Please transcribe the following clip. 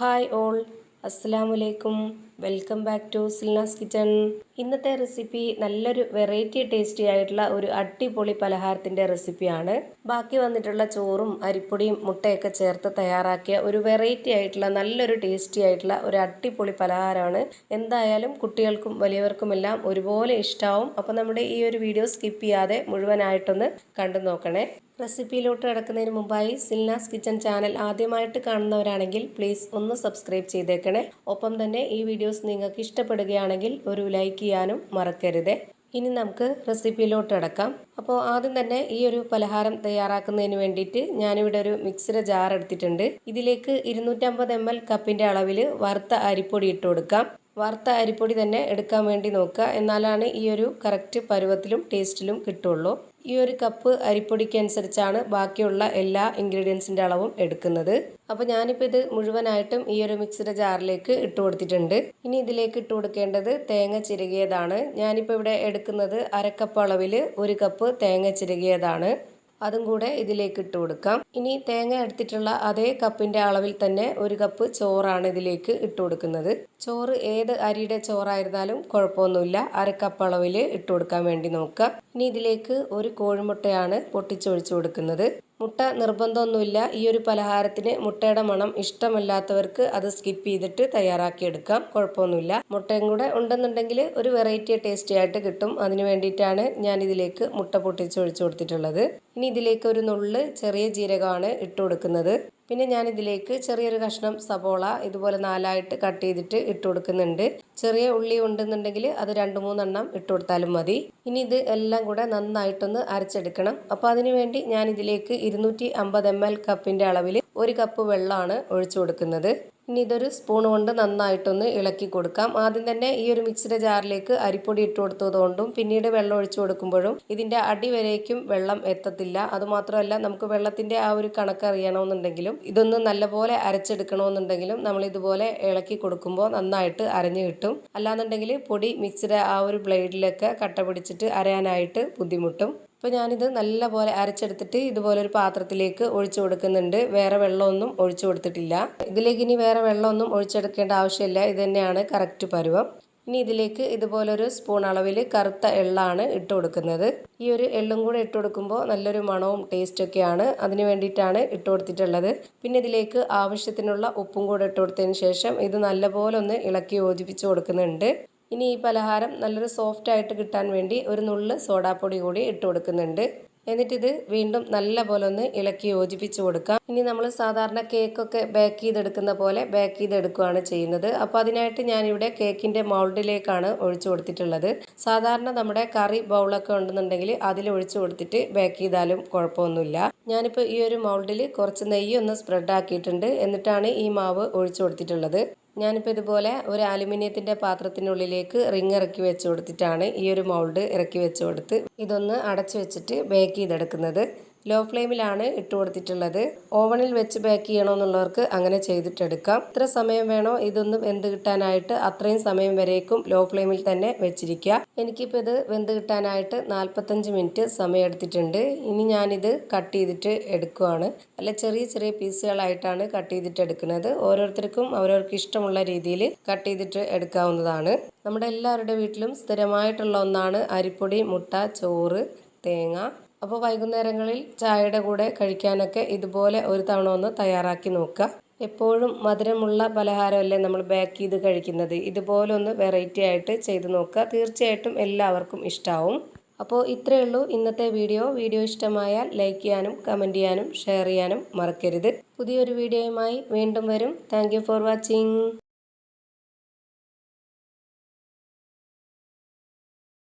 Hi all അസ്സലാമലൈക്കും welcome back to Silna's kitchen. ഇന്നത്തെ recipe നല്ലൊരു വെറൈറ്റി ടേസ്റ്റി ആയിട്ടുള്ള ഒരു അടിപൊളി പലഹാരത്തിന്റെ റെസിപ്പിയാണ്. ബാക്കി വന്നിട്ടുള്ള ചോറും അരിപ്പൊടിയും മുട്ടയൊക്കെ ചേർത്ത് തയ്യാറാക്കിയ ഒരു വെറൈറ്റി ആയിട്ടുള്ള നല്ലൊരു ടേസ്റ്റി ആയിട്ടുള്ള ഒരു അടിപൊളി പലഹാരമാണ്. എന്തായാലും കുട്ടികൾക്കും വലിയവർക്കുമെല്ലാം ഒരുപോലെ ഇഷ്ടമാവും അപ്പോൾ നമ്മുടെ ഈ ഒരു വീഡിയോ സ്കിപ്പ് ചെയ്യാതെ മുഴുവനായിട്ടൊന്ന് കണ്ടു നോക്കണേ. റെസിപ്പിയിലോട്ട് കിടക്കുന്നതിന് മുമ്പായി സിൽനാസ് കിച്ചൺ ചാനൽ ആദ്യമായിട്ട് കാണുന്നവരാണെങ്കിൽ പ്ലീസ് ഒന്ന് സബ്സ്ക്രൈബ് ചെയ്തേക്കണേ. ഒപ്പം തന്നെ ഈ വീഡിയോസ് നിങ്ങൾക്ക് ഇഷ്ടപ്പെടുകയാണെങ്കിൽ ഒരു ലൈക്ക് ചെയ്യാനും മറക്കരുത്. ഇനി നമുക്ക് റെസിപ്പിയിലോട്ട് അടക്കാം. അപ്പോൾ ആദ്യം തന്നെ ഈ ഒരു പലഹാരം തയ്യാറാക്കുന്നതിന് വേണ്ടിയിട്ട് ഞാനിവിടെ ഒരു മിക്സിയുടെ ജാർ എടുത്തിട്ടുണ്ട്. ഇതിലേക്ക് ഇരുന്നൂറ്റമ്പത് എം എൽ കപ്പിന്റെ അളവിൽ വറുത്ത അരിപ്പൊടി ഇട്ട് കൊടുക്കാം. വറുത്ത അരിപ്പൊടി തന്നെ എടുക്കാൻ വേണ്ടി നോക്കുക. എന്നാലാണ് ഈ ഒരു കറക്റ്റ് പരുവത്തിലും ടേസ്റ്റിലും കിട്ടുള്ളൂ. ഈ ഒരു കപ്പ് അരിപ്പൊടിക്ക് അനുസരിച്ചാണ് ബാക്കിയുള്ള എല്ലാ ഇൻഗ്രീഡിയൻസിന്റെ അളവും എടുക്കുന്നത്. അപ്പോൾ ഞാനിപ്പോൾ ഇത് മുഴുവനായിട്ടും ഈ ഒരു മിക്സിയുടെ ജാറിലേക്ക് ഇട്ട് കൊടുത്തിട്ടുണ്ട്. ഇനി ഇതിലേക്ക് ഇട്ട് കൊടുക്കേണ്ടത് തേങ്ങ ചിരകിയതാണ്. ഞാനിപ്പോൾ ഇവിടെ എടുക്കുന്നത് അരക്കപ്പ് അളവിൽ ഒരു കപ്പ് തേങ്ങ ചിരകിയതാണ്. അതും കൂടെ ഇതിലേക്ക് ഇട്ട് കൊടുക്കാം. ഇനി തേങ്ങ എടുത്തിട്ടുള്ള അതേ കപ്പിന്റെ അളവിൽ തന്നെ ഒരു കപ്പ് ചോറാണ് ഇതിലേക്ക് ഇട്ട് കൊടുക്കുന്നത്. ചോറ് ഏത് അരിയുടെ ചോറായിരുന്നാലും കുഴപ്പമൊന്നുമില്ല. അര കപ്പ് അളവിൽ ഇട്ട് കൊടുക്കാൻ വേണ്ടി നോക്കാം. ഇനി ഇതിലേക്ക് ഒരു കോഴിമുട്ടയാണ് പൊട്ടിച്ചൊഴിച്ചു കൊടുക്കുന്നത്. മുട്ട നിർബന്ധമൊന്നുമില്ല. ഈ ഒരു പലഹാരത്തിന് മുട്ടയുടെ മണം ഇഷ്ടമല്ലാത്തവർക്ക് അത് സ്കിപ്പ് ചെയ്തിട്ട് തയ്യാറാക്കി എടുക്കാം കുഴപ്പമൊന്നുമില്ല. മുട്ടയും കൂടെ ഉണ്ടെന്നുണ്ടെങ്കിൽ ഒരു വെറൈറ്റി ടേസ്റ്റി ആയിട്ട് കിട്ടും. അതിന് വേണ്ടിയിട്ടാണ് ഞാൻ ഇതിലേക്ക് മുട്ട പൊട്ടിച്ച് ഒഴിച്ചു കൊടുത്തിട്ടുള്ളത്. ഇനി ഇതിലേക്ക് ഒരു നുള്ള് ചെറിയ ജീരകമാണ് ഇട്ട് കൊടുക്കുന്നത്. പിന്നെ ഞാൻ ഇതിലേക്ക് ചെറിയൊരു കഷ്ണം സബോള ഇതുപോലെ നാലായിട്ട് കട്ട് ചെയ്തിട്ട് ഇട്ട് കൊടുക്കുന്നുണ്ട്. ചെറിയ ഉള്ളി ഉണ്ടെന്നുണ്ടെങ്കിൽ അത് രണ്ട് മൂന്നെണ്ണം ഇട്ട് കൊടുത്താലും മതി. ഇനി ഇത് എല്ലാം കൂടെ നന്നായിട്ടൊന്ന് അരച്ചെടുക്കണം. അപ്പോൾ അതിനുവേണ്ടി ഞാൻ ഇതിലേക്ക് ഇരുന്നൂറ്റി അമ്പത് എം എൽ കപ്പിന്റെ അളവിൽ ഒരു കപ്പ് വെള്ളമാണ് ഒഴിച്ചു കൊടുക്കുന്നത്. ഇനി ഇതൊരു സ്പൂൺ കൊണ്ട് നന്നായിട്ടൊന്ന് ഇളക്കി കൊടുക്കാം. ആദ്യം തന്നെ ഈ ഒരു മിക്സിയുടെ ജാറിലേക്ക് അരിപ്പൊടി ഇട്ട് കൊടുത്തതുകൊണ്ടും പിന്നീട് വെള്ളം ഒഴിച്ചു കൊടുക്കുമ്പോഴും ഇതിന്റെ അടിവരേക്കും വെള്ളം എത്തത്തില്ല. അതുമാത്രമല്ല നമുക്ക് വെള്ളത്തിന്റെ ആ ഒരു കണക്ക് അറിയണമെന്നുണ്ടെങ്കിലും ഇതൊന്ന് നല്ലപോലെ അരച്ചെടുക്കണമെന്നുണ്ടെങ്കിലും നമ്മൾ ഇതുപോലെ ഇളക്കി കൊടുക്കുമ്പോൾ നന്നായിട്ട് അരഞ്ഞു കിട്ടും. അല്ലാന്നുണ്ടെങ്കിൽ പൊടി മിക്സിയുടെ ആ ഒരു ബ്ലേഡിലൊക്കെ കട്ട പിടിച്ചിട്ട് അരയാനായിട്ട് ബുദ്ധിമുട്ടും. അപ്പോൾ ഞാനിത് നല്ലപോലെ അരച്ചെടുത്തിട്ട് ഇതുപോലെ ഒരു പാത്രത്തിലേക്ക് ഒഴിച്ചു കൊടുക്കുന്നുണ്ട്. വേറെ വെള്ളമൊന്നും ഒഴിച്ചു കൊടുത്തിട്ടില്ല. ഇതിലേക്ക് ഇനി വേറെ വെള്ളമൊന്നും ഒഴിച്ചെടുക്കേണ്ട ആവശ്യമില്ല. ഇത് തന്നെയാണ് കറക്റ്റ് പരുവം. ഇനി ഇതിലേക്ക് ഇതുപോലൊരു സ്പൂൺ അളവിൽ കറുത്ത എള്ളാണ് ഇട്ട് കൊടുക്കുന്നത്. ഈ ഒരു എള്ളും കൂടെ ഇട്ട് കൊടുക്കുമ്പോൾ നല്ലൊരു മണവും ടേസ്റ്റൊക്കെയാണ് അതിന് വേണ്ടിയിട്ടാണ് ഇട്ട് കൊടുത്തിട്ടുള്ളത്. പിന്നെ ഇതിലേക്ക് ആവശ്യത്തിനുള്ള ഉപ്പും കൂടെ ഇട്ട് കൊടുത്തതിന് ശേഷം ഇത് നല്ലപോലെ ഒന്ന് ഇളക്കി യോജിപ്പിച്ച് കൊടുക്കുന്നുണ്ട്. ഇനി ഈ പലഹാരം നല്ലൊരു സോഫ്റ്റ് ആയിട്ട് കിട്ടാൻ വേണ്ടി ഒരു നുള്ള് സോഡാപ്പൊടി കൂടി ഇട്ട് കൊടുക്കുന്നുണ്ട്. എന്നിട്ടിത് വീണ്ടും നല്ല പോലെ ഒന്ന് ഇളക്കി യോജിപ്പിച്ച് കൊടുക്കാം. ഇനി നമ്മൾ സാധാരണ കേക്കൊക്കെ ബേക്ക് ചെയ്തെടുക്കുന്ന പോലെ ബേക്ക് ചെയ്തെടുക്കുകയാണ് ചെയ്യുന്നത്. അപ്പോൾ അതിനായിട്ട് ഞാനിവിടെ കേക്കിന്റെ മൗൾഡിലേക്കാണ് ഒഴിച്ചു കൊടുത്തിട്ടുള്ളത്. സാധാരണ നമ്മുടെ കറി ബൗളൊക്കെ ഉണ്ടെന്നുണ്ടെങ്കിൽ അതിൽ ഒഴിച്ചു കൊടുത്തിട്ട് ബേക്ക് ചെയ്താലും കുഴപ്പമൊന്നുമില്ല. ഞാനിപ്പോൾ ഈ ഒരു മൗൾഡിൽ കുറച്ച് നെയ്യ് ഒന്ന് സ്പ്രെഡ് ആക്കിയിട്ടുണ്ട്. എന്നിട്ടാണ് ഈ മാവ് ഒഴിച്ചു കൊടുത്തിട്ടുള്ളത്. ഞാനിപ്പോൾ ഇതുപോലെ ഒരു അലുമിനിയത്തിന്റെ പാത്രത്തിനുള്ളിലേക്ക് റിങ് ഇറക്കി വെച്ച് കൊടുത്തിട്ടാണ് ഈ ഒരു മൗൾഡ് ഇറക്കി വെച്ച് കൊടുത്ത് ഇതൊന്ന് അടച്ചു വെച്ചിട്ട് ബേക്ക് ചെയ്തെടുക്കുന്നത്. ലോ ഫ്ലെയിമിലാണ് ഇട്ട് കൊടുത്തിട്ടുള്ളത്. ഓവണിൽ വെച്ച് ബേക്ക് ചെയ്യണമെന്നുള്ളവർക്ക് അങ്ങനെ ചെയ്തിട്ടെടുക്കാം. എത്ര സമയം വേണോ ഇതൊന്ന് വെന്ത് കിട്ടാനായിട്ട് അത്രയും സമയം വരേക്കും ലോ ഫ്ലെയിമിൽ തന്നെ വെച്ചിരിക്കുക. എനിക്കിപ്പോൾ ഇത് വെന്ത് കിട്ടാനായിട്ട് നാൽപ്പത്തഞ്ച് മിനിറ്റ് സമയം എടുത്തിട്ടുണ്ട് ഇനി ഞാനിത് കട്ട് ചെയ്തിട്ട് എടുക്കുവാണ്. നല്ല ചെറിയ ചെറിയ പീസുകളായിട്ടാണ് കട്ട് ചെയ്തിട്ട് എടുക്കുന്നത്. ഓരോരുത്തർക്കും അവരവർക്ക് ഇഷ്ടമുള്ള രീതിയിൽ കട്ട് ചെയ്തിട്ട് എടുക്കാവുന്നതാണ്. നമ്മുടെ എല്ലാവരുടെ വീട്ടിലും സ്ഥിരമായിട്ടുള്ള ഒന്നാണ് അരിപ്പൊടി മുട്ട ചോറ് തേങ്ങ. അപ്പോൾ വൈകുന്നേരങ്ങളിൽ ചായയുടെ കൂടെ കഴിക്കാനൊക്കെ ഇതുപോലെ ഒരു തവണ ഒന്ന് തയ്യാറാക്കി നോക്കുക. എപ്പോഴും മധുരമുള്ള പലഹാരമല്ലേ നമ്മൾ ബേക്ക് ചെയ്ത് കഴിക്കുന്നത്? ഇതുപോലെ ഒന്ന് വെറൈറ്റി ആയിട്ട് ചെയ്ത് നോക്കുക. തീർച്ചയായിട്ടും എല്ലാവർക്കും ഇഷ്ടമാവും അപ്പോൾ ഇത്രയേ ഉള്ളൂ ഇന്നത്തെ വീഡിയോ. വീഡിയോ ഇഷ്ടമായാൽ ലൈക്ക് ചെയ്യാനും കമന്റ് ചെയ്യാനും ഷെയർ ചെയ്യാനും മറക്കരുത്. പുതിയൊരു വീഡിയോയുമായി വീണ്ടും വരും. Thank for watching